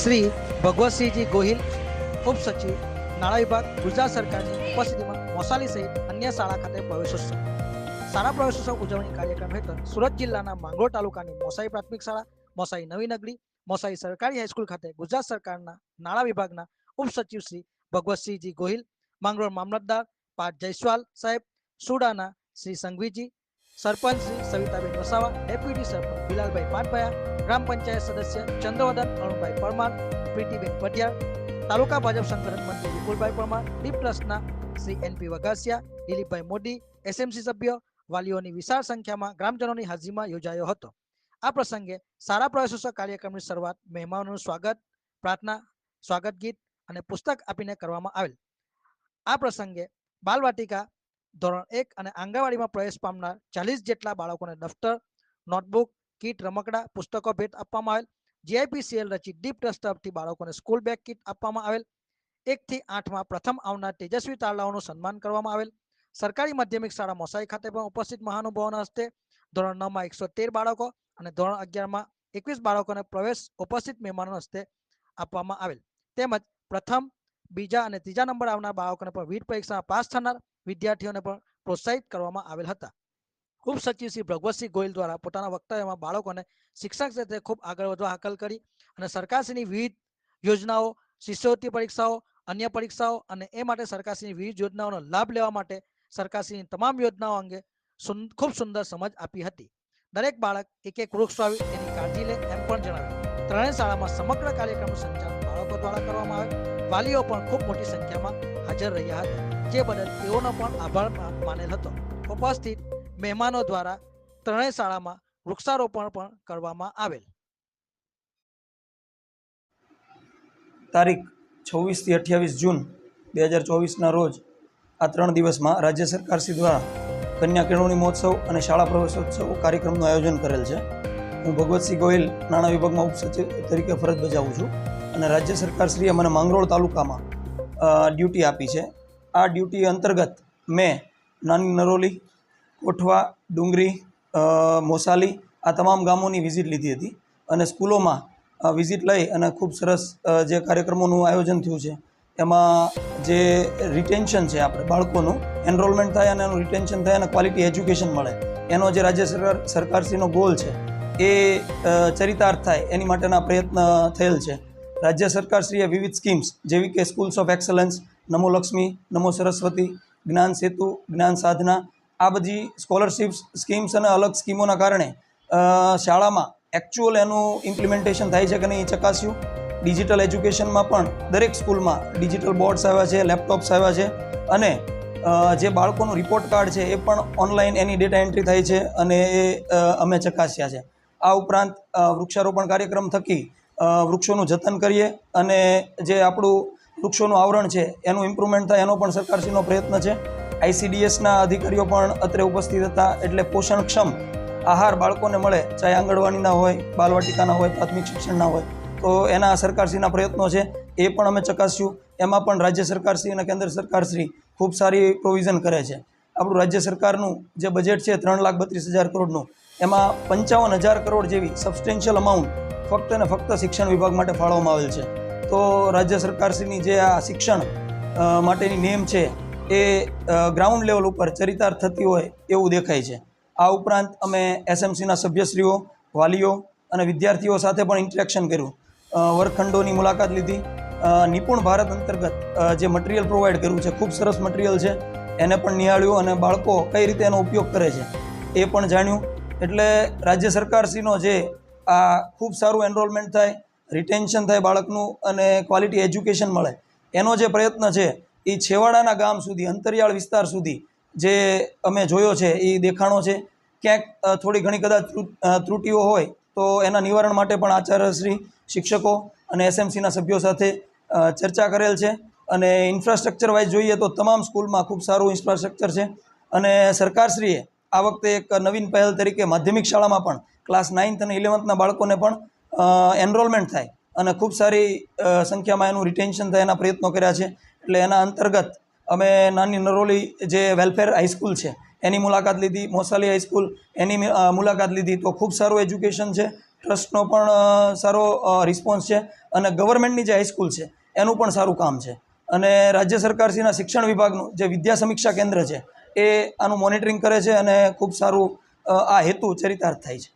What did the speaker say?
શ્રી ભગવતસિંહજી ગોહિલ ઉપસચિવ નાણાં વિભાગ, ગુજરાત સરકારની ઉપસ્થિતિમાં મોસાલી સહિત અન્ય શાળા ખાતે પ્રવેશોત્સવ. શાળા પ્રવેશોત્સવ ઉજવણી કાર્યક્રમ હેઠળ સુરત જિલ્લાના માંગરોળ તાલુકાની મોસાઈ પ્રાથમિક શાળા, મોસાઈ નવી નગરી, મોસાઈ સરકારી હાઈસ્કૂલ ખાતે ગુજરાત સરકારના નાણાં વિભાગના ઉપસચિવ શ્રી ભગવતસિંહજી ગોહિલ, માંગરોળ મામલતદાર પાટ જયસ્વાલ સાહેબ, સુડાના શ્રી સંઘવીજી સરપંચ શ્રી સવિતાબેન વસાવા, ડેપ્યુટી સરપંચ બિલાલભાઈ પાટભાયા ગ્રામ પંચાયત સદસ્ય ચંદ્રવદન અરુણભાઈ પરમાર, પ્રીતિબેન પટિયા તાલુકા ભાજપ સંકલન મંત્રી Vipulbhai Parmar, D પ્લસના Shri N P Vaghasiya, Dilipbhai Modi, SMC સભ્ય વાલીઓની વિશાળ સંખ્યામાં ગ્રામજનોની હાજરીમાં યોજાયો હતો. આ પ્રસંગે સારા પ્રયાસો કાર્યક્રમની શરૂઆત મહેમાનોનું સ્વાગત, પ્રાર્થના, સ્વાગત ગીત અને પુસ્તક આપીને કરવામાં આવેલ. આ પ્રસંગે બાલવાટિકા ધોરણ એક અને આંગણવાડીમાં પ્રવેશ પામનાર ચાલીસ જેટલા બાળકોને દફતર, નોટબુક, કીટ, રમકડા, પુસ્તકો ભેટ આપવામાં આવેલ. જીઆઈપીસીએલ રચિત ડીપ ટ્રસ્ટ તરફથી બાળકોને સ્કૂલ બેગ કીટ આપવામાં આવેલ. એકથી આઠમાં પ્રથમ આવનાર તેજસ્વી તારલાઓનું સન્માન કરવામાં આવેલ. સરકારી માધ્યમિક શાળા મોસાઈ ખાતે પણ ઉપસ્થિત મહાનુભાવોના હસ્તે ધોરણ નવમાં એકસો તેર બાળકો અને ધોરણ અગિયારમાં એકવીસ બાળકોને પ્રવેશ ઉપસ્થિત મહેમાનો હસ્તે આપવામાં આવેલ. તેમજ પ્રથમ, બીજા અને ત્રીજા નંબર આવનાર બાળકોને પણ વીટ પરીક્ષામાં પાસ થનાર વિદ્યાર્થીઓને પણ પ્રોત્સાહિત કરવામાં આવેલ હતા. ઉપસચિવ શ્રી ભગવતસિંહ ગોયલ દ્વારા પોતાના વક્તવ્યમાં બાળકોને શિક્ષણ ક્ષેત્રે ખૂબ આગળ વધવા હાકલ કરી અને સરકારશ્રીની વિવિધ યોજનાઓ, શિષ્યવૃત્તિ પરીક્ષાઓ, અન્ય પરીક્ષાઓ અને એ માટે સરકારશ્રીની વિવિધ યોજનાઓનો લાભ લેવા માટે સરકારશ્રીની તમામ યોજનાઓ અંગે ખૂબ સુંદર સમજ આપી હતી. દરેક બાળક એક એક વૃક્ષ વાવી તેની કાળજી લે એમ પણ જણાવ્યું. ત્રણેય શાળામાં સમગ્ર કાર્યક્રમનું સંચાલન બાળકો દ્વારા કરવામાં આવે. વાલીઓ પણ ખૂબ મોટી સંખ્યામાં હાજર રહ્યા હતા, જે બદલ તેઓનો પણ આભાર માનેલ હતો. ઉપસ્થિત મહેમાનો દ્વારા ત્રણેય શાળામાં વૃક્ષારોપણ પણ કરવામાં આવેલ. તારીખ છવ્વીસથી અઠ્યાવીસ જૂન બે હજાર ચોવીસના રોજ આ ત્રણ દિવસમાં રાજ્ય સરકાર શ્રી દ્વારા કન્યા કેળવણી મહોત્સવ અને શાળા પ્રવેશોત્સવ કાર્યક્રમનું આયોજન કરેલ છે. હું ભગવતસિંહ ગોહિલ નાણાં વિભાગમાં ઉપસચિવ તરીકે ફરજ બજાવું છું અને રાજ્ય સરકારશ્રીએ મને માંગરોળ તાલુકામાં ડ્યુટી આપી છે. આ ડ્યુટી અંતર્ગત મેં નાની નરોલી, કોઠવા, ડુંગરી મોસાલી આ તમામ ગામોની વિઝિટ લીધી હતી અને સ્કૂલોમાં વિઝિટ લઈ અને ખૂબ સરસ જે કાર્યક્રમોનું આયોજન થયું છે, એમાં જે રિટેન્શન છે આપણે બાળકોનું, એનરોલમેન્ટ થાય અને એનું રિટેન્શન થાય અને ક્વોલિટી એજ્યુકેશન મળે. એનો જે રાજ્ય સરકાર, સરકારશ્રીનો ગોલ છે એ ચરિતાર્થ થાય એની માટેના પ્રયત્ન થયેલ છે. રાજ્ય સરકારશ્રીએ વિવિધ સ્કીમ્સ જેવી કે schools of excellence Namo Lakshmi, Namo Saraswati, Gyan Setu, Gyan સાધના, આ બધી સ્કોલરશિપ્સ સ્કીમ્સ અને અલગ સ્કીમોના કારણે શાળામાં એકચ્યુઅલ એનું ઇમ્પ્લિમેન્ટેશન થાય છે કે નહીં એ ચકાસ્યું. ડિજિટલ એજ્યુકેશનમાં પણ દરેક સ્કૂલમાં ડિજિટલ બોર્ડ્સ આવ્યા છે લેપટોપ્સ આવ્યા છે અને જે બાળકોનું રિપોર્ટ કાર્ડ છે એ પણ ઓનલાઈન એની ડેટા એન્ટ્રી થાય છે અને એ અમે ચકાસ્યા છે. આ ઉપરાંત વૃક્ષારોપણ કાર્યક્રમ થકી વૃક્ષોનું જતન કરીએ અને જે આપણું વૃક્ષોનું આવરણ છે, એનું ઇમ્પ્રુવમેન્ટ થાય એનો પણ સરકારશ્રીનો પ્રયત્ન છે. આઈસીડીએસના અધિકારીઓ પણ અત્રે ઉપસ્થિત હતા એટલે પોષણક્ષમ આહાર બાળકોને મળે, ચાહે આંગણવાડીના હોય, બાલવાટિકાના હોય, પ્રાથમિક શિક્ષણના હોય. તો એના સરકારશ્રીના પ્રયત્નો છે, એ પણ અમે ચકાસ્યું. એમાં પણ રાજ્ય સરકારશ્રી અને કેન્દ્ર સરકારશ્રી ખૂબ સારી પ્રોવિઝન કરે છે. આપણું રાજ્ય સરકારનું જે બજેટ છે, ત્રણ લાખ બત્રીસ હજાર કરોડનું, એમાં પંચાવન હજાર કરોડ જેવી સબસ્ટેન્શિયલ અમાઉન્ટ ફક્ત ને ફક્ત શિક્ષણ વિભાગ માટે ફાળવવામાં આવેલ છે. તો રાજ્ય સરકારશ્રીની જે આ શિક્ષણ માટેની નેમ છે, એ ગ્રાઉન્ડ લેવલ ઉપર ચરિતાર્થ થતી હોય એવું દેખાય છે. આ ઉપરાંત અમે એસએમસીના સભ્યશ્રીઓ, વાલીઓ અને વિદ્યાર્થીઓ સાથે પણ ઇન્ટરેક્શન કર્યું. વર્ગખંડોની મુલાકાત લીધી. નિપુણ ભારત અંતર્ગત જે મટીરિયલ પ્રોવાઈડ કર્યું છે, ખૂબ સરસ મટીરિયલ છે, એને પણ નિહાળ્યું અને બાળકો કઈ રીતે એનો ઉપયોગ કરે છે, એ પણ જાણ્યું. એટલે રાજ્ય સરકારશ્રીનો જે આ ખૂબ સારું એનરોલમેન્ટ થાય રિટેન્શન થાય બાળકનું અને ક્વોલિટી એજ્યુકેશન મળે. એનો જે પ્રયત્ન છે એ છેવાડાના ગામ સુધી, અંતરિયાળ વિસ્તાર સુધી જે અમે જોયો છે એ દેખાણો છે. ક્યાંક થોડી ઘણી કદાચ ત્રુટીઓ હોય તો એના નિવારણ માટે પણ આચાર્યશ્રી, શિક્ષકો અને એસએમસીના સભ્યો સાથે ચર્ચા કરેલ છે. અને ઇન્ફ્રાસ્ટ્રક્ચર વાઇઝ જોઈએ તો તમામ સ્કૂલમાં ખૂબ સારું ઇન્ફ્રાસ્ટ્રક્ચર છે. અને સરકારશ્રીએ આ વખતે એક નવીન પહેલ તરીકે માધ્યમિક શાળામાં પણ ક્લાસ નાઇન્થ અને ઇલેવન્થના બાળકોને પણ એનરોલમેન્ટ થાય અને ખૂબ સારી સંખ્યામાં એનું રિટેન્શન થાય એના પ્રયત્નો કર્યા છે. એટલે એના અંતર્ગત અમે નાની નરોલી જે વેલફેર હાઈસ્કૂલ છે, એની મુલાકાત લીધી, મોસાલી હાઈસ્કૂલ એની મુલાકાત લીધી. તો ખૂબ સારું એજ્યુકેશન છે ટ્રસ્ટનો પણ સારો રિસ્પોન્સ છે અને ગવર્મેન્ટની જે હાઈસ્કૂલ છે, એનું પણ સારું કામ છે. અને રાજ્ય સરકારશ્રીના શિક્ષણ વિભાગનું જે વિદ્યા સમીક્ષા કેન્દ્ર છે, એ આનું મોનિટરિંગ કરે છે અને ખૂબ સારું આ હેતુ ચરિતાર્થ થાય છે.